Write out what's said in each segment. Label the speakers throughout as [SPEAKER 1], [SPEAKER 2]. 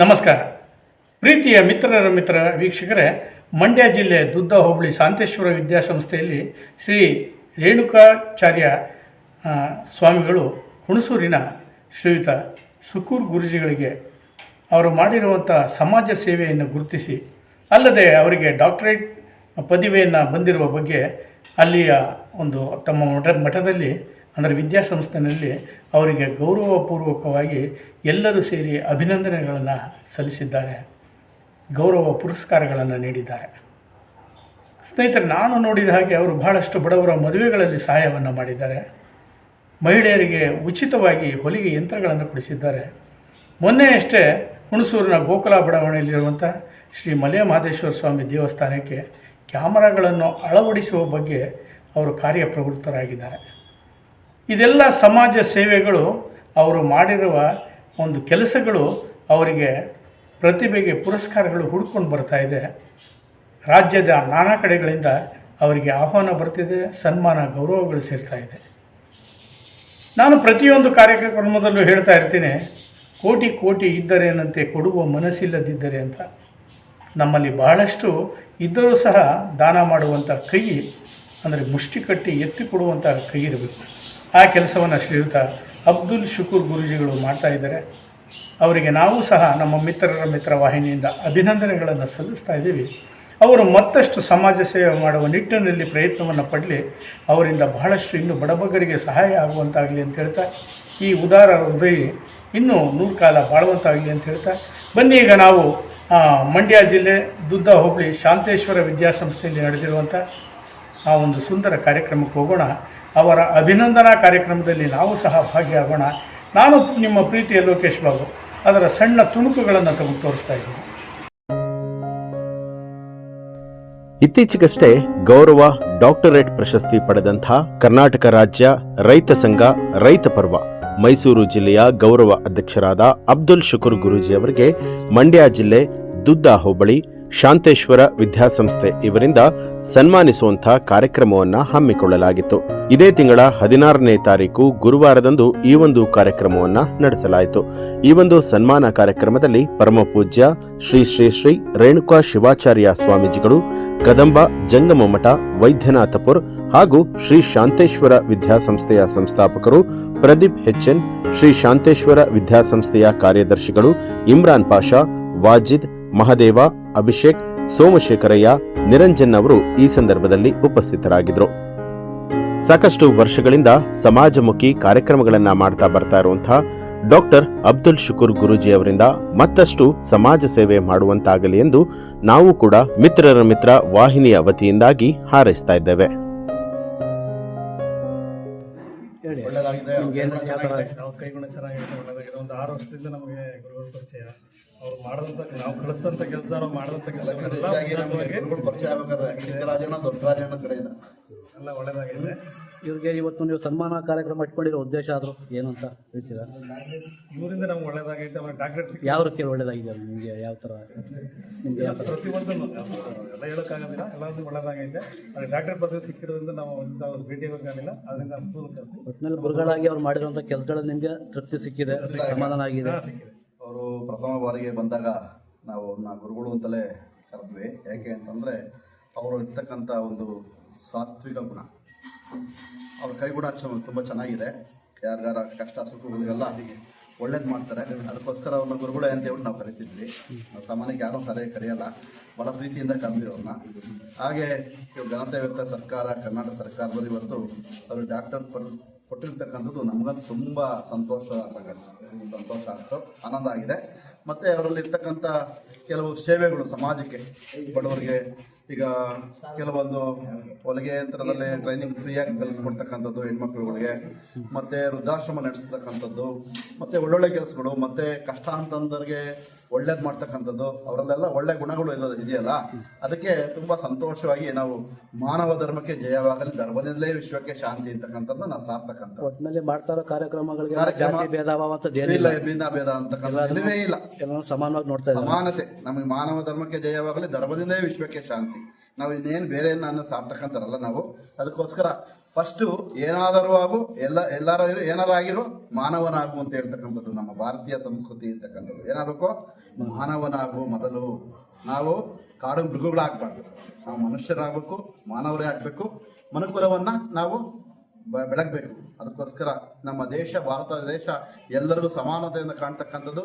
[SPEAKER 1] ನಮಸ್ಕಾರ. ಪ್ರೀತಿಯ ಮಿತ್ರರ ಮಿತ್ರ ವೀಕ್ಷಕರೇ, ಮಂಡ್ಯ ಜಿಲ್ಲೆ ದುದ್ದ ಹೋಬಳಿ ಶಾಂತೇಶ್ವರ ವಿದ್ಯಾಸಂಸ್ಥೆಯಲ್ಲಿ ಶ್ರೀ ರೇಣುಕಾಚಾರ್ಯ ಸ್ವಾಮಿಗಳು ಹುಣಸೂರಿನ ಶ್ರೀಯುತ ಸುಕೂರ್ ಗುರುಜಿಗಳಿಗೆ ಅವರು ಮಾಡಿರುವಂಥ ಸಮಾಜ ಸೇವೆಯನ್ನು ಗುರುತಿಸಿ, ಅಲ್ಲದೆ ಅವರಿಗೆ ಡಾಕ್ಟರೇಟ್ ಪದವಿಯನ್ನು ಬಂದಿರುವ ಬಗ್ಗೆ ಅಲ್ಲಿಯ ಒಂದು ತಮ್ಮ ಮಠ ಮಠದಲ್ಲಿ ಅಂದರೆ ವಿದ್ಯಾಸಂಸ್ಥೆಯಲ್ಲಿ ಅವರಿಗೆ ಗೌರವಪೂರ್ವಕವಾಗಿ ಎಲ್ಲರೂ ಸೇರಿ ಅಭಿನಂದನೆಗಳನ್ನು ಸಲ್ಲಿಸಿದ್ದಾರೆ. ಗೌರವ ಪುರಸ್ಕಾರಗಳನ್ನು ನೀಡಿದ್ದಾರೆ. ಸ್ನೇಹಿತರೆ, ನಾನು ನೋಡಿದ ಹಾಗೆ ಅವರು ಬಹಳಷ್ಟು ಬಡವರ ಮದುವೆಗಳಲ್ಲಿ ಸಹಾಯವನ್ನು ಮಾಡಿದ್ದಾರೆ. ಮಹಿಳೆಯರಿಗೆ ಉಚಿತವಾಗಿ ಹೊಲಿಗೆ ಯಂತ್ರಗಳನ್ನು ಕೊಡಿಸಿದ್ದಾರೆ. ಮೊನ್ನೆಯಷ್ಟೇ ಹುಣಸೂರಿನ ಗೋಕುಲ ಬಡಾವಣೆಯಲ್ಲಿರುವಂಥ ಶ್ರೀ ಮಲೆ ಮಹದೇಶ್ವರ ಸ್ವಾಮಿ ದೇವಸ್ಥಾನಕ್ಕೆ ಕ್ಯಾಮರಾಗಳನ್ನು ಅಳವಡಿಸುವ ಬಗ್ಗೆ ಅವರು ಕಾರ್ಯಪ್ರವೃತ್ತರಾಗಿದ್ದಾರೆ. ಇದೆಲ್ಲ ಸಮಾಜ ಸೇವೆಗಳು ಅವರು ಮಾಡಿರುವ ಒಂದು ಕೆಲಸಗಳು ಅವರಿಗೆ ಪ್ರತಿಭೆಗೆ ಪುರಸ್ಕಾರಗಳು ಹುಡ್ಕೊಂಡು ಬರ್ತಾ ಇದೆ. ರಾಜ್ಯದ ನಾನಾ ಕಡೆಗಳಿಂದ ಅವರಿಗೆ ಆಹ್ವಾನ ಬರ್ತಿದೆ, ಸನ್ಮಾನ, ಗೌರವಗಳು ಸೇರ್ತಾ ಇದೆ. ನಾನು ಪ್ರತಿಯೊಂದು ಕಾರ್ಯಕ್ರಮದಲ್ಲೂ ಹೇಳ್ತಾ ಇರ್ತೀನಿ, ಕೋಟಿ ಕೋಟಿ ಇದ್ದರೇನಂತೆ ಕೊಡುವ ಮನಸ್ಸಿಲ್ಲದಿದ್ದರೆ ಅಂತ. ನಮ್ಮಲ್ಲಿ ಬಹಳಷ್ಟು ಇದ್ದರೂ ಸಹ ದಾನ ಮಾಡುವಂಥ ಕೈ, ಅಂದರೆ ಮುಷ್ಟಿ ಕಟ್ಟಿ ಎತ್ತಿ ಕೊಡುವಂಥ ಕೈ ಇರಬೇಕು. ಆ ಕೆಲಸವನ್ನು ಶ್ರೀಯುತ ಅಬ್ದುಲ್ ಶುಕೂರ್ ಗುರುಜಿಗಳು ಮಾಡ್ತಾ ಇದ್ದಾರೆ. ಅವರಿಗೆ ನಾವು ಸಹ ನಮ್ಮ ಮಿತ್ರರ ಮಿತ್ರ ವಾಹಿನಿಯಿಂದ ಅಭಿನಂದನೆಗಳನ್ನು ಸಲ್ಲಿಸ್ತಾ ಇದ್ದೀವಿ. ಅವರು ಮತ್ತಷ್ಟು ಸಮಾಜ ಸೇವೆ ಮಾಡುವ ನಿಟ್ಟಿನಲ್ಲಿ ಪ್ರಯತ್ನವನ್ನು ಪಡಲಿ. ಅವರಿಂದ ಬಹಳಷ್ಟು ಇನ್ನೂ ಬಡಬಗರಿಗೆ ಸಹಾಯ ಆಗುವಂತಾಗಲಿ ಅಂತ ಹೇಳ್ತಾ, ಈ ಉದಾರ ಹೃದಯ ಇನ್ನೂ ನೂರು ಕಾಲ ಬಾಳುವಂತಾಗಲಿ ಅಂತ ಹೇಳ್ತಾ, ಬನ್ನಿ ಈಗ ನಾವು ಮಂಡ್ಯ ಜಿಲ್ಲೆ ದುದ್ದ ಹೋಬಳಿ ಶಾಂತೇಶ್ವರ ವಿದ್ಯಾಸಂಸ್ಥೆಯಲ್ಲಿ ನಡೆದಿರುವಂಥ ಆ ಒಂದು ಸುಂದರ ಕಾರ್ಯಕ್ರಮಕ್ಕೆ ಹೋಗೋಣ. ಅವರ ಅಭಿನಂದನಾ ಕಾರ್ಯಕ್ರಮದಲ್ಲಿ ನಾವು ಸಹ ಭಾಗಿಯಾಗೋಣ. ನಾನು ನಿಮ್ಮ ಪ್ರೀತಿಯ ಲೋಕೇಶ್ ಬಾಬು. ಅದರ ಸಣ್ಣ ತುಣುಕುಗಳನ್ನು ತಮಗೆ ತೋರಿಸ್ತಾ ಇದ್ದೀನಿ.
[SPEAKER 2] ಇತ್ತೀಚೆಗಷ್ಟೇ ಗೌರವ, ಡಾಕ್ಟರೇಟ್ ಪ್ರಶಸ್ತಿ ಪಡೆದಂಥ ಕರ್ನಾಟಕ ರಾಜ್ಯ ರೈತ ಸಂಘ ರೈತ ಪರ್ವ, ಮೈಸೂರು ಜಿಲ್ಲೆಯ ಗೌರವ ಅಧ್ಯಕ್ಷರಾದ ಅಬ್ದುಲ್ ಶುಕುರ್ ಗುರೂಜಿ ಅವರಿಗೆ ಮಂಡ್ಯ ಜಿಲ್ಲೆ ದುದ್ದಾ ಹೋಬಳಿ ಶಾಂತೇಶ್ವರ ವಿದ್ಯಾಸಂಸ್ಥೆ ಇವರಿಂದ ಸನ್ಮಾನಿಸುವಂತಹ ಕಾರ್ಯಕ್ರಮವನ್ನು ಹಮ್ಮಿಕೊಳ್ಳಲಾಗಿತ್ತು. ಇದೇ ತಿಂಗಳ ಹದಿನಾರನೇ ತಾರೀಕು ಗುರುವಾರದಂದು ಈ ಒಂದು ಕಾರ್ಯಕ್ರಮವನ್ನ ನಡೆಸಲಾಯಿತು. ಈ ಒಂದು ಸನ್ಮಾನ ಕಾರ್ಯಕ್ರಮದಲ್ಲಿ ಪರಮಪೂಜ್ಯ ಶ್ರೀ ಶ್ರೀ ಶ್ರೀ ರೇಣುಕಾ ಶಿವಾಚಾರ್ಯ ಸ್ವಾಮೀಜಿಗಳು, ಕದಂಬ ಜಂಗಮ ಮಠ ವೈದ್ಯನಾಥಪುರ್ ಹಾಗೂ ಶ್ರೀ ಶಾಂತೇಶ್ವರ ವಿದ್ಯಾಸಂಸ್ಥೆಯ ಸಂಸ್ಥಾಪಕರು ಪ್ರದೀಪ್ ಹೆಚ್ಎನ್, ಶ್ರೀ ಶಾಂತೇಶ್ವರ ವಿದ್ಯಾಸಂಸ್ಥೆಯ ಕಾರ್ಯದರ್ಶಿಗಳು ಇಮ್ರಾನ್ ಪಾಷಾ, ವಾಜಿದ್ ಮಹದೇವ ಅಭಿಷೇಕ್ ಸೋಮಶೇಖರಯ್ಯ ನಿರಂಜನ್ ಅವರು ಈ ಸಂದರ್ಭದಲ್ಲಿ ಉಪಸ್ಥಿತರಾಗಿದ್ದರು. ಸಾಕಷ್ಟು ವರ್ಷಗಳಿಂದ ಸಮಾಜಮುಖಿ ಕಾರ್ಯಕ್ರಮಗಳನ್ನು ಮಾಡ್ತಾ ಬರ್ತಾ ಇರುವಂತಹ ಡಾಕ್ಟರ್ ಅಬ್ದುಲ್ ಶುಕೂರ್ ಗುರೂಜಿ ಅವರಿಂದ ಮತ್ತಷ್ಟು ಸಮಾಜ ಸೇವೆ ಮಾಡುವಂತಾಗಲಿ ಎಂದು ನಾವು ಕೂಡ ಮಿತ್ರರ ಮಿತ್ರ ವಾಹಿನಿಯ ವತಿಯಿಂದಾಗಿ ಹಾರೈಸ್ತಾ ಇದ್ದೇವೆ.
[SPEAKER 3] ಆರು ವರ್ಷದಿಂದ ನಮಗೆ ಗುರುಗಳ ಪರಿಚಯ. ಅವ್ರು ಮಾಡಿದಂಥ ನಾವು ಕಳಿಸಿದಂಥ ಕೆಲಸ ನಾವು ಮಾಡಿದಂಥ
[SPEAKER 4] ನಮಗೆ
[SPEAKER 3] ಕೆಲಸ ಎಲ್ಲ ಒಳ್ಳೆಯದಾಗಿದೆ
[SPEAKER 5] ಇವ್ರಿಗೆ ಇವತ್ತು ನೀವು ಸನ್ಮಾನ ಕಾರ್ಯಕ್ರಮ ಇಟ್ಕೊಂಡಿರೋ ಉದ್ದೇಶ ಆದರೂ ಏನು ಅಂತ ಹೇಳ್ತೀರಾ?
[SPEAKER 3] ಇವರಿಂದ ನಮ್ಗೆ ಒಳ್ಳೇದಾಗೈತೆ ಆಮೇಲೆ ಡಾಕ್ಟರೇಟ್ ಸಿಕ್ಕಿ
[SPEAKER 5] ಯಾವ ರೀತಿಯಲ್ಲಿ ಒಳ್ಳೇದಾಗಿದೆ ಅದು ನಿಮಗೆ? ಯಾವ ಥರ? ನಿಮಗೆ ಯಾವ ಥರ?
[SPEAKER 3] ಪ್ರತಿಯೊಂದನ್ನು ಎಲ್ಲ ಹೇಳೋಕ್ಕಾಗೋದಿಲ್ಲ ಎಲ್ಲದೂ ಒಳ್ಳೇದಾಗೈತೆ. ಅದೇ ಡಾಕ್ಟರ್ ಪದವಿ ಸಿಕ್ಕಿರೋದ್ರಿಂದ ನಾವು ಇಂಥ ಒಂದು ಭೇಟಿ ಅದರಿಂದ
[SPEAKER 5] ಒಟ್ಟಿನಲ್ಲಿ ಗುರುಗಳಾಗಿ ಅವ್ರು ಮಾಡಿರೋಂಥ ಕೆಲಸಗಳು ನಿಮಗೆ ತೃಪ್ತಿ ಸಿಕ್ಕಿದೆ ಸಮಾಧಾನ ಆಗಿದೆ.
[SPEAKER 3] ಸಿಕ್ಕಿದೆ.
[SPEAKER 4] ಅವರು ಪ್ರಥಮ ಬಾರಿಗೆ ಬಂದಾಗ ನಾವು ಅವ್ರನ್ನ ಗುರುಗಳು ಅಂತಲೇ ಕರೆದ್ವಿ. ಯಾಕೆ ಅಂತಂದರೆ ಅವರು ಇರ್ತಕ್ಕಂಥ ಒಂದು ಸಾತ್ವಿಕ ಗುಣ. ಅವ್ರ ಕೈಗುಣ ತುಂಬ ಚೆನ್ನಾಗಿದೆ. ಯಾರಿಗಾರ ಕಷ್ಟ ಸುಖಗಳಿಗೆಲ್ಲ ಒಳ್ಳೇದು ಮಾಡ್ತಾರೆ. ಅದಕ್ಕೋಸ್ಕರ ಅವ್ರನ್ನ ಗುರುಗಳೇ ಅಂತ ಹೇಳಿ ನಾವು ಕರಿತಿದ್ವಿ. ಸಾಮಾನ್ಯಕ್ಕೆ ಯಾರೂ ಸರಿಯಾಗಿ ಕರೆಯಲ್ಲ. ಬಹಳ ಪ್ರೀತಿಯಿಂದ ಅವ್ರನ್ನ. ಹಾಗೆ ಜನತೆ ವ್ಯಕ್ತ ಸರ್ಕಾರ, ಕರ್ನಾಟಕ ಸರ್ಕಾರದವರು ಇವತ್ತು ಅವರು ಡಾಕ್ಟರ್ ಪರ್ ಕೊಟ್ಟಿರ್ತಕ್ಕಂಥದ್ದು ನಮಗಂತೂ ತುಂಬ ಸಂತೋಷ ಸಂಗತಿ. ಸಂತೋಷ ಆಗ್ತು, ಆನಂದ ಆಗಿದೆ. ಮತ್ತು ಅವರಲ್ಲಿ ಇರ್ತಕ್ಕಂಥ ಕೆಲವು ಸೇವೆಗಳು ಸಮಾಜಕ್ಕೆ, ಬಡವರಿಗೆ ಈಗ ಕೆಲವೊಂದು ಹೊಲಿಗೆ ಯಂತ್ರದಲ್ಲಿ ಟ್ರೈನಿಂಗ್ ಫ್ರೀಯಾಗಿ ಕಲಿಸ್ಕೊಡ್ತಕ್ಕಂಥದ್ದು ಹೆಣ್ಮಕ್ಳುಗಳಿಗೆ ಮತ್ತೆ ವೃದ್ಧಾಶ್ರಮ ನಡೆಸ್ತಕ್ಕಂಥದ್ದು ಮತ್ತೆ ಒಳ್ಳೊಳ್ಳೆ ಕೆಲಸಗಳು ಮತ್ತೆ ಕಷ್ಟ ಅಂತಂದವ್ರಿಗೆ ಒಳ್ಳೇದು ಮಾಡ್ತಕ್ಕಂಥದ್ದು ಅವರಲ್ಲೆಲ್ಲ ಒಳ್ಳೆ ಗುಣಗಳು ಇರೋದು ಇದೆಯಲ್ಲ? ಅದಕ್ಕೆ ತುಂಬಾ ಸಂತೋಷವಾಗಿ ನಾವು ಮಾನವ ಧರ್ಮಕ್ಕೆ ಜಯವಾಗಲಿ ಧರ್ಮದಿಂದಲೇ ವಿಶ್ವಕ್ಕೆ ಶಾಂತಿ ಅಂತಕ್ಕಂಥದ್ದು ನಾವು ಸಾರ್ತಕ್ಕಂಥ
[SPEAKER 5] ಒಟ್ಟಿನಲ್ಲಿ ಮಾಡ್ತಾ ಇರೋ ಕಾರ್ಯಕ್ರಮಗಳಿಗೆ
[SPEAKER 4] ಇಲ್ಲ ಭಿನ್ನ ಭೇದ ಅಂತಕ್ಕಂಥದ್ದು ಇಲ್ಲ.
[SPEAKER 5] ಸಮಾನವಾಗಿ ನೋಡ್ತಾ
[SPEAKER 4] ಸಮಾನತೆ. ನಮಗೆ ಮಾನವ ಧರ್ಮಕ್ಕೆ ಜಯವಾಗಲಿ ಧರ್ಮದಿಂದಲೇ ವಿಶ್ವಕ್ಕೆ ಶಾಂತಿ. ನಾವು ಇನ್ನೇನು ಬೇರೆ ನಾನು ಸಾರ್ತಕ್ಕಂತಾರಲ್ಲ ನಾವು. ಅದಕ್ಕೋಸ್ಕರ ಫಸ್ಟು ಏನಾದರೂ ಆಗು, ಎಲ್ಲ, ಎಲ್ಲಾರು ಏನಾರು ಆಗಿರು, ಮಾನವನಾಗು ಅಂತ ಹೇಳ್ತಕ್ಕಂಥದ್ದು ನಮ್ಮ ಭಾರತೀಯ ಸಂಸ್ಕೃತಿ ಅಂತಕ್ಕಂಥದ್ದು. ಏನಾಗಬೇಕು? ಮಾನವನಾಗು ಮೊದಲು. ನಾವು ಕಾಡು ಮೃಗಗಳಾಗಬಾರ್ದು. ನಾವು ಮನುಷ್ಯರಾಗಬೇಕು, ಮಾನವರೇ ಆಗಬೇಕು. ಮನುಕುಲವನ್ನು ನಾವು ಬೆಳಗಬೇಕು. ಅದಕ್ಕೋಸ್ಕರ ನಮ್ಮ ದೇಶ, ಭಾರತ ದೇಶ ಎಲ್ಲರಿಗೂ ಸಮಾನತೆಯನ್ನು ಕಾಣ್ತಕ್ಕಂಥದ್ದು.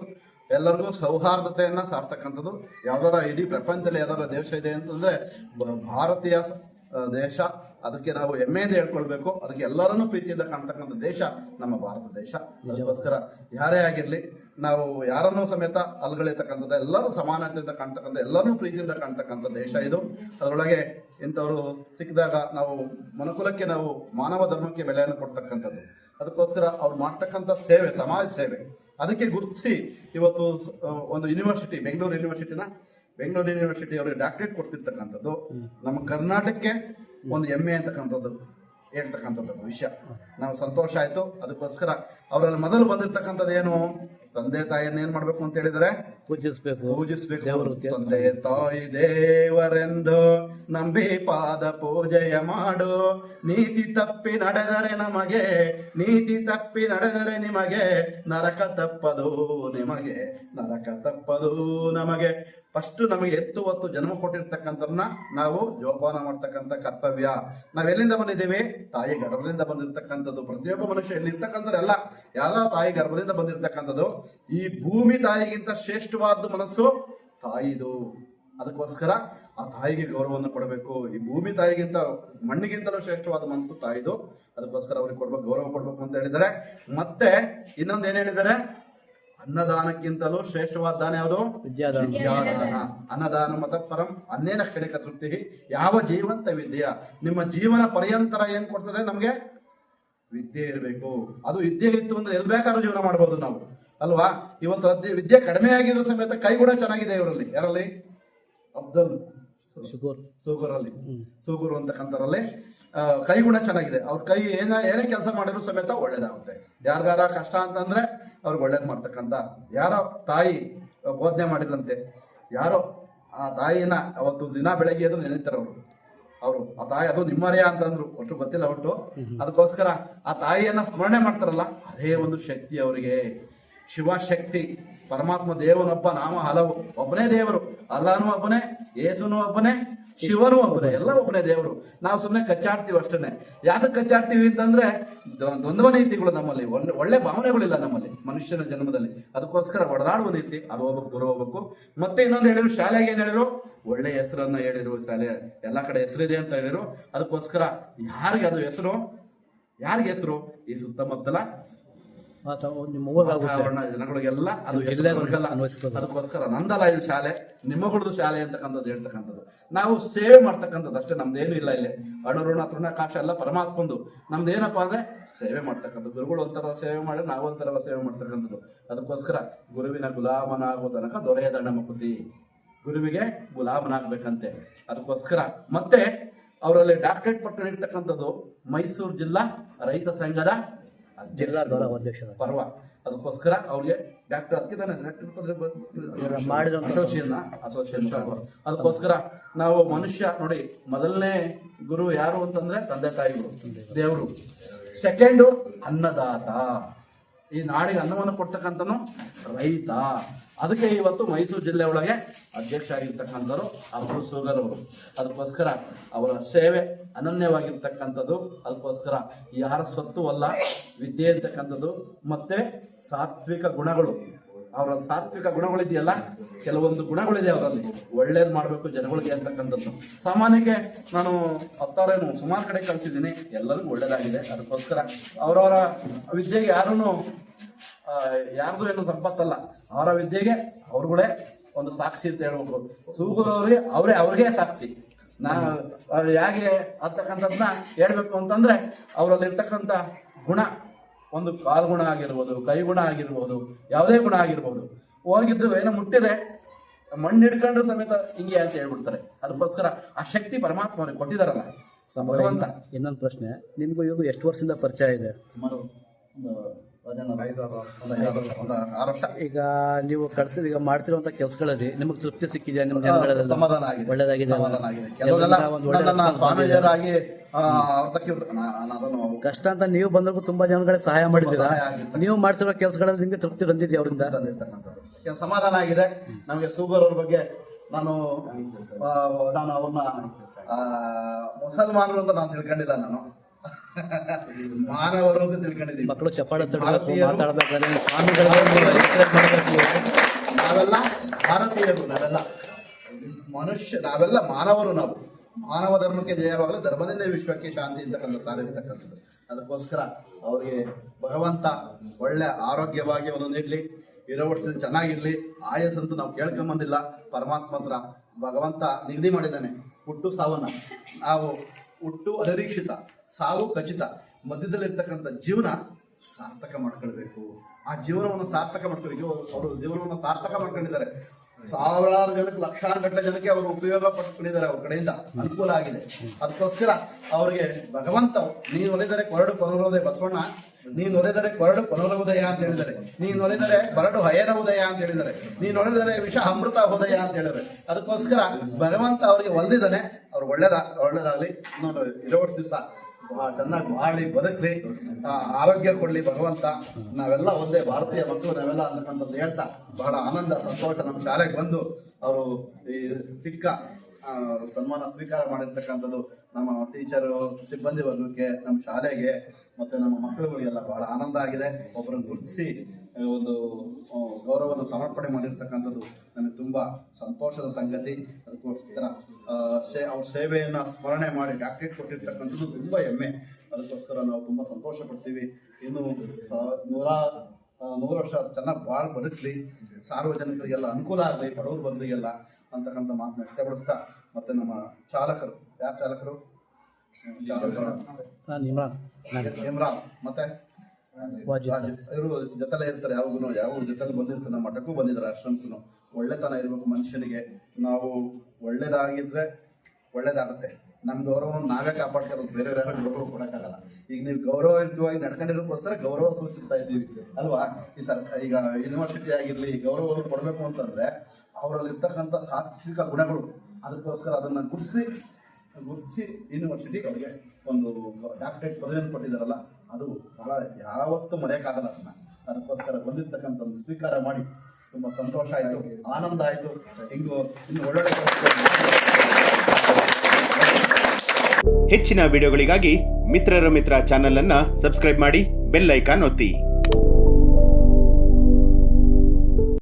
[SPEAKER 4] ಎಲ್ಲರಿಗೂ ಸೌಹಾರ್ದತೆಯನ್ನು ಸಾರ್ತಕ್ಕಂಥದ್ದು. ಯಾವ್ದಾರ ಇಡೀ ಪ್ರಪಂಚದಲ್ಲಿ ಯಾವ್ದಾರ ದೇಶ ಇದೆ ಅಂತಂದ್ರೆ ಭಾರತೀಯ ದೇಶ, ಅದಕ್ಕೆ ನಾವು ಹೆಮ್ಮೆಯಿಂದ ಹೇಳ್ಕೊಳ್ಬೇಕು. ಅದಕ್ಕೆ ಎಲ್ಲರನ್ನೂ ಪ್ರೀತಿಯಿಂದ ಕಾಣ್ತಕ್ಕಂಥ ದೇಶ ನಮ್ಮ ಭಾರತ ದೇಶ. ಅದಕ್ಕೋಸ್ಕರ ಯಾರೇ ಆಗಿರ್ಲಿ, ನಾವು ಯಾರನ್ನೂ ಸಮೇತ ಅಲ್ಗಳಿರ್ತಕ್ಕಂಥದ್ದು ಎಲ್ಲರೂ ಸಮಾನತೆಯಿಂದ ಕಾಣ್ತಕ್ಕಂಥ, ಎಲ್ಲರನ್ನೂ ಪ್ರೀತಿಯಿಂದ ಕಾಣ್ತಕ್ಕಂಥ ದೇಶ ಇದು. ಅದರೊಳಗೆ ಇಂಥವ್ರು ಸಿಕ್ಕಿದಾಗ ನಾವು ಮನುಕುಲಕ್ಕೆ ನಾವು ಮಾನವ ಧರ್ಮಕ್ಕೆ ಬೆಲೆಯನ್ನು ಕೊಡ್ತಕ್ಕಂಥದ್ದು. ಅದಕ್ಕೋಸ್ಕರ ಅವ್ರು ಮಾಡ್ತಕ್ಕಂಥ ಸೇವೆ, ಸಮಾಜ ಸೇವೆ. ಅದಕ್ಕೆ ಗುರುತಿಸಿ ಇವತ್ತು ಒಂದು ಯೂನಿವರ್ಸಿಟಿ ಬೆಂಗಳೂರು ಯೂನಿವರ್ಸಿಟಿನ ಬೆಂಗಳೂರು ಯೂನಿವರ್ಸಿಟಿ ಅವರಿಗೆ ಡಾಕ್ಟರೇಟ್ ಕೊಡ್ತಿರ್ತಕ್ಕಂಥದ್ದು, ನಮ್ಮ ಕರ್ನಾಟಕಕ್ಕೆ ಒಂದು ಹೆಮ್ಮೆ ಅಂತಕ್ಕಂಥದ್ದು, ಹೇಳ್ತಕ್ಕಂಥದ್ದು ವಿಷಯ. ನಾವು ಸಂತೋಷ ಆಯ್ತು. ಅದಕ್ಕೋಸ್ಕರ, ಅವರಲ್ಲಿ ಮೊದಲು ಬಂದಿರ್ತಕ್ಕಂಥದ್ದು ಏನು? ತಂದೆ ತಾಯಿಯನ್ನ ಏನ್ ಮಾಡ್ಬೇಕು ಅಂತ ಹೇಳಿದ್ರೆ?
[SPEAKER 5] ಪೂಜಿಸ್ಬೇಕು.
[SPEAKER 4] ಪೂಜಿಸ್ಬೇಕು.
[SPEAKER 5] ದೇವರು
[SPEAKER 4] ತಂದೆ ತಾಯಿ ದೇವರೆಂದು ನಂಬಿ ಪಾದ ಪೂಜೆಯ ಮಾಡು. ನೀತಿ ತಪ್ಪಿ ನಡೆದರೆ ನಮಗೆ ನೀತಿ ತಪ್ಪಿ ನಡೆದರೆ ನಿಮಗೆ ನರಕ ತಪ್ಪದು ನಿಮಗೆ ನರಕ ತಪ್ಪದು ನಮಗೆ. ಫಸ್ಟ್ ನಮಗೆ ಎತ್ತು ಹೊತ್ತು ಜನ್ಮ ಕೊಟ್ಟಿರ್ತಕ್ಕಂಥದನ್ನ ನಾವು ಜೋಪಾನ ಮಾಡ್ತಕ್ಕಂಥ ಕರ್ತವ್ಯ. ನಾವೆಲ್ಲಿಂದ ಬಂದಿದ್ದೀವಿ? ತಾಯಿ ಗರ್ಭದಿಂದ ಬಂದಿರತಕ್ಕಂಥದ್ದು. ಪ್ರತಿಯೊಬ್ಬ ಮನುಷ್ಯ ಎಲ್ಲಿರ್ತಕ್ಕಂಥದ್ದೆಲ್ಲ ಎಲ್ಲ ತಾಯಿ ಗರ್ಭದಿಂದ ಬಂದಿರ್ತಕ್ಕಂಥದ್ದು. ಈ ಭೂಮಿ ತಾಯಿಗಿಂತ ಶ್ರೇಷ್ಠವಾದ ಮನಸ್ಸು ತಾಯಿದು. ಅದಕ್ಕೋಸ್ಕರ ಆ ತಾಯಿಗೆ ಗೌರವವನ್ನು ಕೊಡಬೇಕು. ಈ ಭೂಮಿ ತಾಯಿಗಿಂತ ಮಣ್ಣಿಗಿಂತಲೂ ಶ್ರೇಷ್ಠವಾದ ಮನಸ್ಸು ತಾಯಿದು. ಅದಕ್ಕೋಸ್ಕರ ಅವ್ರಿಗೆ ಕೊಡ್ಬೇಕು ಗೌರವ ಕೊಡ್ಬೇಕು ಅಂತ ಹೇಳಿದ್ದಾರೆ. ಮತ್ತೆ ಇನ್ನೊಂದು ಏನ್ ಹೇಳಿದ್ದಾರೆ? ಅನ್ನದಾನಕ್ಕಿಂತಲೂ ಶ್ರೇಷ್ಠವಾದ ದಾನ ಯಾವುದು?
[SPEAKER 5] ವಿದ್ಯಾದಾನ.
[SPEAKER 4] ಅನ್ನದಾನ ಮತ ಪರಂ ಅನ್ನೇನ ಕ್ಷಣಿಕ ತೃಪ್ತಿ. ಯಾವ ಜೀವಂತ ವಿದ್ಯೆಯ? ನಿಮ್ಮ ಜೀವನ ಪರ್ಯಂತರ ಏನ್ ಕೊಡ್ತದೆ? ನಮ್ಗೆ ವಿದ್ಯೆ ಇರಬೇಕು. ಅದು ವಿದ್ಯೆ ಇತ್ತು ಅಂದ್ರೆ ಎಲ್ ಬೇಕಾದ್ರೂ ಜೀವನ ಮಾಡ್ಬೋದು ನಾವು. ಅಲ್ವಾ? ಇವತ್ತು ಅದ್ಯ ವಿದ್ಯೆ ಕಡಿಮೆ ಆಗಿದ್ರು ಸಮೇತ ಕೈ ಕೂಡ ಚೆನ್ನಾಗಿದೆ ಇವರಲ್ಲಿ. ಯಾರಲ್ಲಿ? ಅಬ್ದುಲ್
[SPEAKER 5] ಸೂಗೂರ್.
[SPEAKER 4] ಅಲ್ಲಿ ಸೂಗೂರ್ ಅಂತಕ್ಕಂಥರಲ್ಲಿ ಆ, ಕೈ ಗುಣ ಚೆನ್ನಾಗಿದೆ. ಅವ್ರ ಕೈ ಏನ ಏನೇ ಕೆಲಸ ಮಾಡಿದ್ರು ಸಮೇತ ಒಳ್ಳೇದಾಗುತ್ತೆ. ಯಾರಿಗಾರ ಕಷ್ಟ ಅಂತಂದ್ರೆ ಅವ್ರಿಗೆ ಒಳ್ಳೇದ್ ಮಾಡ್ತಕ್ಕಂಥ ಯಾರೋ ತಾಯಿ ಬೋಧನೆ ಮಾಡಿದ್ರಂತೆ. ಯಾರೋ ಆ ತಾಯಿನ ಅವತ್ತು ದಿನ ಬೆಳಗ್ಗೆ ಎದ್ದು ನೆನೀತಾರೆ ಅವರು. ಅವರು ಆ ತಾಯಿ ಅದು ನಿಮ್ಮರೆಯ ಅಂತಂದ್ರು. ಅಷ್ಟು ಗೊತ್ತಿಲ್ಲ ಒಟ್ಟು. ಅದಕ್ಕೋಸ್ಕರ ಆ ತಾಯಿಯನ್ನ ಸ್ಮರಣೆ ಮಾಡ್ತಾರಲ್ಲ ಅದೇ ಒಂದು ಶಕ್ತಿ ಅವರಿಗೆ. ಶಿವಶಕ್ತಿ, ಪರಮಾತ್ಮ ದೇವನೊಬ್ಬ, ನಾಮ ಹಲವು, ಒಬ್ಬನೇ ದೇವರು, ಅಲ್ಲಾನು ಒಬ್ಬನೇ, ಯೇಸುನು ಒಬ್ಬನೇ, ಶಿವನು ಒಬ್ಬನೇ, ಎಲ್ಲ ಒಬ್ಬನೇ ದೇವರು. ನಾವು ಸುಮ್ಮನೆ ಕಚ್ಚಾಡ್ತೀವಿ ಅಷ್ಟೇ ಯಾಕೆ ಕಚ್ಚಾಡ್ತೀವಿ ಅಂತಂದ್ರೆ ದ್ವ- ದ್ವಂದ್ವ ನೀತಿಗಳು ನಮ್ಮಲ್ಲಿ ಒಳ್ಳೆ ಭಾವನೆಗಳಿಲ್ಲ ನಮ್ಮಲ್ಲಿ, ಮನುಷ್ಯನ ಜನ್ಮದಲ್ಲಿ. ಅದಕ್ಕೋಸ್ಕರ ಹೊಡೆದಾಡುವ ನೀತಿ, ಅದು ಹೋಗ್ಬೇಕು, ದೂರ ಹೋಗ್ಬೇಕು. ಮತ್ತೆ ಇನ್ನೊಂದು ಹೇಳಿದ್ರು ಶಾಲೆಗೆ ಏನ್ ಹೇಳಿರು? ಒಳ್ಳೆ ಹೆಸರನ್ನ ಹೇಳಿರು, ಶಾಲೆ ಎಲ್ಲ ಕಡೆ ಹೆಸರಿದೆ ಅಂತ ಹೇಳಿರು. ಅದಕ್ಕೋಸ್ಕರ ಯಾರಿಗೆ ಅದು ಹೆಸರು? ಯಾರಿಗೆ ಹೆಸರು? ಈ ಸುತ್ತಮುತ್ತಲ
[SPEAKER 5] ನಿಮ್ಮ
[SPEAKER 4] ವಾತಾವರಣ ಜನಗಳಿಗೆಲ್ಲ ಅದು. ಅದಕ್ಕೋಸ್ಕರ ನಂದಲ್ಲ ಇದು ಶಾಲೆ ನಿಮ್ಮಗಳದ್ದು ಶಾಲೆ ಅಂತಕ್ಕಂಥದ್ದು ಹೇಳ್ತಕ್ಕಂಥದ್ದು. ನಾವು ಸೇವೆ ಮಾಡ್ತಕ್ಕಂಥದ್ದು ಅಷ್ಟೇ ನಮ್ದೇನು ಇಲ್ಲ ಇಲ್ಲಿ. ಅಣುಋಣ ತೃಣ ಕಾಶ ಎಲ್ಲ ಪರಮಾತ್ಮಂದು. ನಮ್ದು ಏನಪ್ಪಾ ಅಂದ್ರೆ ಸೇವೆ ಮಾಡ್ತಕ್ಕಂಥದ್ದು. ಗುರುಗಳು ಒಂಥರ ಸೇವೆ ಮಾಡಿ ನಾವು ಒಂಥರ ಸೇವೆ ಮಾಡ್ತಕ್ಕಂಥದ್ದು. ಅದಕ್ಕೋಸ್ಕರ ಗುರುವಿನ ಗುಲಾಮನಾಗುವ ತನಕ ದೊರೆಯದ ನಮಕೃತಿ ಗುರುವಿಗೆ ಗುಲಾಮನಾಗ್ಬೇಕಂತೆ. ಅದಕ್ಕೋಸ್ಕರ ಮತ್ತೆ ಅವರಲ್ಲಿ ಡಾಕ್ಟರೇಟ್ ಪಟ್ಟು ನೀಡ್ತಕ್ಕಂಥದ್ದು ಮೈಸೂರು ಜಿಲ್ಲಾ ರೈತ ಸಂಘದ
[SPEAKER 5] ಜಿಲ್ಲಾ ಗೌರವ ಅಧ್ಯಕ್ಷರ.
[SPEAKER 4] ಪರ್ವ. ಅದಕ್ಕೋಸ್ಕರ ಅವ್ರಿಗೆ ಡಾಕ್ಟರ್ ಅದಕ್ಕೆ ತಾನೇ
[SPEAKER 5] ಮಾಡಿದಂಥ
[SPEAKER 4] ಅಸೋಸಿಯೇಷನ್ ಅಸೋಸಿಯೇಷನ್ ಅದಕ್ಕೋಸ್ಕರ ನಾವು ಮನುಷ್ಯ ನೋಡಿ ಮೊದಲನೇ ಗುರು ಯಾರು ಅಂತಂದ್ರೆ ತಂದೆ ತಾಯಿಗಳು ದೇವರು. ಸೆಕೆಂಡು ಅನ್ನದಾತ. ಈ ನಾಡಿಗೆ ಅನ್ನವನ್ನು ಕೊಡ್ತಕ್ಕಂಥನು ರೈತ. ಅದಕ್ಕೆ ಇವತ್ತು ಮೈಸೂರು ಜಿಲ್ಲೆ ಒಳಗೆ ಅಧ್ಯಕ್ಷ ಆಗಿರ್ತಕ್ಕಂಥವ್ರು ಅಬ್ದುಲ್ ಸೂಗರ್ ಅವರು. ಅದಕ್ಕೋಸ್ಕರ ಅವರ ಸೇವೆ ಅನನ್ಯವಾಗಿರ್ತಕ್ಕಂಥದ್ದು. ಅದಕ್ಕೋಸ್ಕರ ಯಾರ ಸ್ವತ್ತು ಅಲ್ಲ, ವಿದ್ಯೆ ಅಂತಕ್ಕಂಥದ್ದು. ಮತ್ತೆ ಸಾತ್ವಿಕ ಗುಣಗಳು. ಅವರ ಸಾತ್ವಿಕ ಗುಣಗಳಿದೆಯಲ್ಲ ಕೆಲವೊಂದು ಗುಣಗಳಿದೆ ಅವರಲ್ಲಿ. ಒಳ್ಳೇದು ಮಾಡಬೇಕು, ಜನಗಳಿಗೆ ಅಂತಕ್ಕಂಥದ್ದು. ಸಾಮಾನ್ಯಕ್ಕೆ ನಾನು ಹತ್ತಾರೇನು ಸುಮಾರು ಕಡೆ ಕಲಿಸಿದ್ದೀನಿ ಎಲ್ಲರಿಗೂ ಒಳ್ಳೇದಾಗಿದೆ. ಅದಕ್ಕೋಸ್ಕರ ಅವರವರ ವಿದ್ಯೆಗೆ ಯಾರೂ ಯಾರ್ದು ಏನು ಸಂಪತ್ತಲ್ಲ. ಅವರ ವಿದ್ಯೆಗೆ ಅವ್ರುಗಳೇ ಒಂದು ಸಾಕ್ಷಿ ಅಂತ ಹೇಳ್ಬೇಕು ಸೂಗುರು ಅವ್ರಿಗೆ ಅವರೇ ಅವ್ರಿಗೆ ಸಾಕ್ಷಿ. ನಾ ಹೇಗೆ ಅಂತಕ್ಕಂಥದ್ನ ಹೇಳ್ಬೇಕು ಅಂತಂದ್ರೆ ಅವರಲ್ಲಿರ್ತಕ್ಕಂಥ ಗುಣ ಒಂದು ಕಾಲ್ಗುಣ ಆಗಿರ್ಬೋದು ಕೈಗುಣ ಆಗಿರ್ಬೋದು ಯಾವುದೇ ಗುಣ ಆಗಿರ್ಬೋದು. ಹೋಗಿದ್ದು ಏನೋ ಮುಟ್ಟಿದ್ರೆ ಮಣ್ಣು ಹಿಡ್ಕೊಂಡ್ರೆ ಸಮೇತ ಹಿಂಗೆ ಅಂತ ಹೇಳ್ಬಿಡ್ತಾರೆ. ಅದಕ್ಕೋಸ್ಕರ ಆ ಶಕ್ತಿ ಪರಮಾತ್ಮ ಅವ್ರಿಗೆ ಕೊಟ್ಟಿದಾರಲ್ಲ ಭಗವಂತ
[SPEAKER 5] ಇನ್ನೊಂದು ಪ್ರಶ್ನೆ ನಿಮ್ಗೂ ಇವಾಗ ಎಷ್ಟು ವರ್ಷದಿಂದ ಪರಿಚಯ ಇದೆ?
[SPEAKER 4] ಸುಮಾರು
[SPEAKER 5] ಈಗ ನೀವು ಕಳ್ಸಿ ಈಗ ಮಾಡಿಸಿರುವಂತ ಕೆಲಸಗಳಲ್ಲಿ ನಿಮಗೆ ತೃಪ್ತಿ ಸಿಕ್ಕಿದೆ ನಿಮ್ಮ ಜನಗಳೆಲ್ಲ
[SPEAKER 4] ಸಮಾಧಾನ ಆಗಿದೆ.
[SPEAKER 5] ಒಳ್ಳೇದಾಗಿದೆ
[SPEAKER 4] ನಾನು
[SPEAKER 5] ಕಷ್ಟ ಅಂತ ನೀವು ಬಂದ್ರೂ ತುಂಬಾ ಜನಗಳಿಗೆ ಸಹಾಯ ಮಾಡಿದ್ದೀರಾ. ನೀವು ಮಾಡಿಸಿರೋ ಕೆಲಸಗಳಲ್ಲಿ ನಿಮಗೆ ತೃಪ್ತಿ ಬಂದಿದೆಯಾ ಅವರಿಂದ?
[SPEAKER 4] ಸಮಾಧಾನ ಆಗಿದೆ. ನಮಗೆ ಶುಗರ್ ಅವ್ರ ಬಗ್ಗೆ ನಾನು ನಾನು ಅವ್ರನ್ನ ಮುಸಲ್ಮಾನರು ಅಂತ ನಾನು ತಿಳ್ಕೊಂಡಿಲ್ಲ ನಾನು. ಮಾನವರು ಅಂತ ತಿಳ್ಕೊಂಡಿದ್ದೀವಿ
[SPEAKER 5] ಮಕ್ಕಳು ಚಪ್ಪಾಳೆ ತಡಬೇಕು ಮಾತಾಡ್ಬೇಕಾದ್ರೆ ನೀವು
[SPEAKER 4] ನಾವೆಲ್ಲ ಭಾರತೀಯರು. ನಾವೆಲ್ಲ ಮನುಷ್ಯ ನಾವೆಲ್ಲ ಮಾನವರು ನಾವು. ಮಾನವ ಧರ್ಮಕ್ಕೆ ಜಯವಾಗಲು ಧರ್ಮದಿಂದ ವಿಶ್ವಕ್ಕೆ ಶಾಂತಿ ಅಂತಕ್ಕಂಥ ಸಾರಿ ಇರ್ತಕ್ಕಂಥದ್ದು ಅದಕ್ಕೋಸ್ಕರ ಅವರಿಗೆ ಭಗವಂತ ಒಳ್ಳೆ ಆರೋಗ್ಯವಾಗಿ ಅವನು ನೀಡಲಿ ಇರೋ ವರ್ಷದಿಂದ ಚೆನ್ನಾಗಿರ್ಲಿ ಆಯಸ್ಸಂತೂ ನಾವು ಕೇಳ್ಕೊಂಬಂದಿಲ್ಲ ಪರಮಾತ್ಮ ಹತ್ರ ಭಗವಂತ ನಿಗದಿ ಮಾಡಿದ್ದಾನೆ. ಹುಟ್ಟು ಸಾವನ್ನ. ನಾವು ಹುಟ್ಟು ಅನಿರೀಕ್ಷಿತ. ಸಾವು ಖಚಿತ. ಮಧ್ಯದಲ್ಲಿರ್ತಕ್ಕಂಥ ಜೀವನ ಸಾರ್ಥಕ ಮಾಡ್ಕೊಳ್ಬೇಕು. ಆ ಜೀವನವನ್ನು ಸಾರ್ಥಕ ಮಾಡ್ಕೊಳ್ಬೇಕು. ಅವರು ಜೀವನವನ್ನು ಸಾರ್ಥಕ ಮಾಡ್ಕೊಂಡಿದ್ದಾರೆ. ಸಾವಿರಾರು ಜನಕ್ಕೆ, ಲಕ್ಷಾನುಗಟ್ಟಲೆ ಜನಕ್ಕೆ ಅವರು ಉಪಯೋಗ ಪಡ್ಕೊಂಡಿದ್ದಾರೆ ಅವ್ರ ಕಡೆಯಿಂದ. ಅನುಕೂಲ ಆಗಿದೆ. ಅದಕ್ಕೋಸ್ಕರ ಅವರಿಗೆ ಭಗವಂತ, ನೀನು ಒಲೆದರೆ ಕೊರಡು ಪುನರೋದಯ ಬಸವಣ್ಣ, ನೀನು ಒಲೆದರೆ ಕೊರಡು ಪುನರೋದಯ ಅಂತ ಹೇಳಿದರೆ ನೀನು ಒಲೆದರೆ ಬರಡು ಹಯನ ಉದಯ ಅಂತ ಹೇಳಿದರೆ ನೀನು ಒಲೆದರೆ ವಿಷ ಅಮೃತ ಉದಯ ಅಂತ ಹೇಳಿದರೆ ಅದಕ್ಕೋಸ್ಕರ ಭಗವಂತ ಅವರಿಗೆ ಒಲ್ದಿದ್ದಾನೆ ಅವ್ರು ಒಳ್ಳೇದ ಒಳ್ಳೇದಾಗ್ಲಿ. ಇನ್ನೊಂದು ಇರೋ ದಿವಸ ಚೆನ್ನಾಗಿ ಮಾಡಿ ಬದುಕಲಿ ಆರೋಗ್ಯ ಕೊಡ್ಲಿ ಭಗವಂತ. ನಾವೆಲ್ಲ ಒಂದೇ ಭಾರತೀಯ ಮಕ್ಕಳು, ನಾವೆಲ್ಲ ಅನ್ನಕ್ಕಂಥದ್ದು ಹೇಳ್ತಾ, ಬಹಳ ಆನಂದ, ಸಂತೋಷ. ನಮ್ಮ ಶಾಲೆಗೆ ಬಂದು ಅವರು ಈ ಚಿಕ್ಕ ಸನ್ಮಾನ ಸ್ವೀಕಾರ ಮಾಡಿರ್ತಕ್ಕಂಥದ್ದು ನಮ್ಮ ಟೀಚರು, ಸಿಬ್ಬಂದಿ ವರ್ಗಕ್ಕೆ, ನಮ್ಮ ಶಾಲೆಗೆ, ಮತ್ತೆ ನಮ್ಮ ಮಕ್ಕಳುಗಳಿಗೆಲ್ಲ ಬಹಳ ಆನಂದ ಆಗಿದೆ. ಒಬ್ಬರನ್ನು ಗುರುತಿಸಿ ಒಂದು ಗೌರವವನ್ನು ಸಮರ್ಪಣೆ ಮಾಡಿರ್ತಕ್ಕಂಥದ್ದು ನನಗೆ ತುಂಬ ಸಂತೋಷದ ಸಂಗತಿ. ಅದಕ್ಕೋಸ್ಕರ ಸೇ ಅವ್ರ ಸೇವೆಯನ್ನು ಸ್ಮರಣೆ ಮಾಡಿ ಡಾಕ್ಟ್ರೇಟ್ ಕೊಟ್ಟಿರ್ತಕ್ಕಂಥದ್ದು ತುಂಬ ಹೆಮ್ಮೆ. ಅದಕ್ಕೋಸ್ಕರ ನಾವು ತುಂಬ ಸಂತೋಷ ಪಡ್ತೀವಿ ಇನ್ನು ನೂರ ನೂರು ವರ್ಷ ಚೆನ್ನಾಗಿ ಭಾಳ ಬದುಕಲಿ. ಸಾರ್ವಜನಿಕರಿಗೆಲ್ಲ ಅನುಕೂಲ ಆಗಲಿ ಬಡವರು ಬಂದರಿಗೆಲ್ಲ ಅಂತಕ್ಕಂಥ ಮಾತನ್ನ ವ್ಯಕ್ತಪಡಿಸ್ತಾ ಮತ್ತೆ ನಮ್ಮ ಚಾಲಕರು. ಯಾರು ಚಾಲಕರು?
[SPEAKER 5] ಇಮ್ರಾನ್
[SPEAKER 4] ಇಮ್ರಾನ್ ಮತ್ತೆ. ಇವರು ಜೊತೆಲೇ ಇರ್ತಾರೆ ಯಾವಾಗೂ ಯಾವ ಜೊತೆಲಿ ಬಂದಿರ್ತಾರೆ, ನಮ್ಮ ಮಠಕ್ಕೂ ಬಂದಿದ್ದಾರೆ ಆಶ್ರಮಕ್ಕೂ. ಒಳ್ಳೆತನ ಇರಬೇಕು ಮನುಷ್ಯನಿಗೆ. ನಾವು ಒಳ್ಳೇದಾಗಿದ್ರೆ ಒಳ್ಳೇದಾಗುತ್ತೆ. ನಮ್ಮ ಗೌರವವನ್ನು ನಾವೇ ಕಾಪಾಡ್ಕೊಳ್ಳೋದು ಬೇರೆ ಯಾರು ಗೌರವ ಕೊಡಕ್ಕಾಗಲ್ಲ. ಈಗ ನೀವು ಗೌರವಯುತವಾಗಿ ನಡ್ಕೊಂಡಿರೋಕ್ಕೋಸ್ಕರ ಗೌರವ ಸೂಚಿಸ್ತಾ ಇದ್ದೀವಿ. ಅಲ್ವಾ? ಈ ಸರ್, ಈಗ ಯೂನಿವರ್ಸಿಟಿ ಆಗಿರ್ಲಿ ಗೌರವವನ್ನು ಕೊಡಬೇಕು ಅಂತಂದ್ರೆ ಅವರಲ್ಲಿ ಇರ್ತಕ್ಕಂಥ ಸಾತ್ವಿಕ ಗುಣಗಳು. ಅದಕ್ಕೋಸ್ಕರ ಅದನ್ನ ಗುರುತಿಸಿ ಗುರುತಿಸಿ ಯೂನಿವರ್ಸಿಟಿ ಅವರಿಗೆ ಒಂದು ಡಾಕ್ಟರೇಟ್ ಪದವಿಯನ್ನು ಕೊಟ್ಟಿದ್ದಾರಲ್ಲ, ಅದು ಬಹಳ ಯಾವತ್ತೂ ಮರೆಯೋಕ್ಕಾಗಲ್ಲ ಅದನ್ನ. ಅದಕ್ಕೋಸ್ಕರ ಬಂದಿರತಕ್ಕಂಥ ಒಂದು ಸ್ವೀಕಾರ ಮಾಡಿ ತುಂಬ ಸಂತೋಷ ಆಯಿತು, ಆನಂದ ಆಯಿತು. ಹಿಂಗು ಇನ್ನು ಒಳ್ಳೊಳ್ಳೆ
[SPEAKER 2] ಹೆಚ್ಚಿನ ವಿಡಿಯೋಗಳಿಗಾಗಿ ಮಿತ್ರರ ಮಿತ್ರ ಚಾನೆಲ್ ಅನ್ನ ಸಬ್ಸ್ಕ್ರೈಬ್ ಮಾಡಿ ಬೆಲ್ ಐಕಾನ್ ಒತ್ತಿ.